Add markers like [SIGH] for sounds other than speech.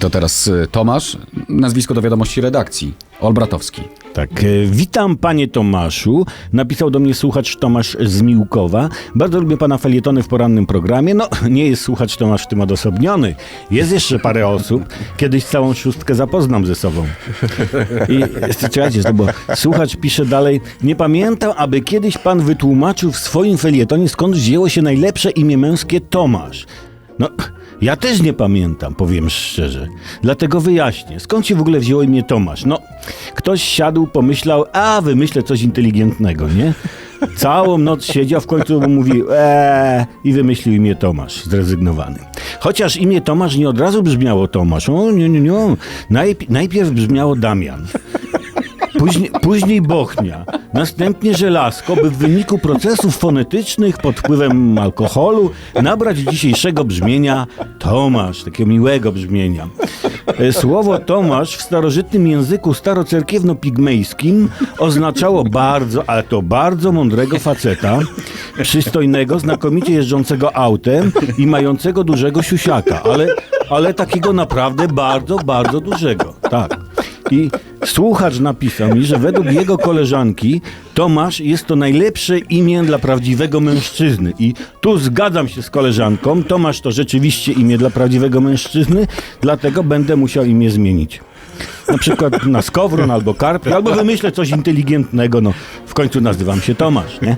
To teraz y, Tomasz, nazwisko do wiadomości redakcji. Olbratowski. Tak, e, witam panie Tomaszu. Napisał do mnie słuchacz Tomasz z Miłkowa. Bardzo lubię pana felietony w porannym programie. No, [LAUGHS] nie jest słuchacz Tomasz w tym odosobniony. Jest jeszcze parę osób. Kiedyś całą szóstkę zapoznam ze sobą. I czekajcie, bo słuchacz pisze dalej. Nie pamiętam, aby kiedyś pan wytłumaczył w swoim felietonie, skąd wzięło się najlepsze imię męskie Tomasz. No, ja też nie pamiętam, powiem szczerze. Dlatego wyjaśnię, skąd się w ogóle wzięło imię Tomasz? No, ktoś siadł, pomyślał, a wymyślę coś inteligentnego, nie? Całą noc siedział, w końcu mówi eee i wymyślił imię Tomasz, zrezygnowany. Chociaż imię Tomasz nie od razu brzmiało Tomasz, o nie, nie, nie. Najp- najpierw brzmiało Damian. Później, później Bochnia, następnie Żelazko, by w wyniku procesów fonetycznych pod wpływem alkoholu nabrać dzisiejszego brzmienia Tomasz, takiego miłego brzmienia. E, Słowo Tomasz w starożytnym języku starocerkiewno-pigmejskim oznaczało bardzo, ale to bardzo mądrego faceta, przystojnego, znakomicie jeżdżącego autem i mającego dużego siusiaka, ale, ale takiego naprawdę bardzo, bardzo dużego. Tak. I słuchacz napisał mi, że według jego koleżanki Tomasz jest to najlepsze imię dla prawdziwego mężczyzny. I tu zgadzam się z koleżanką. Tomasz to rzeczywiście imię dla prawdziwego mężczyzny, dlatego będę musiał imię zmienić. Na przykład na Skowron albo Karp, albo wymyślę coś inteligentnego. No, w końcu nazywam się Tomasz, nie?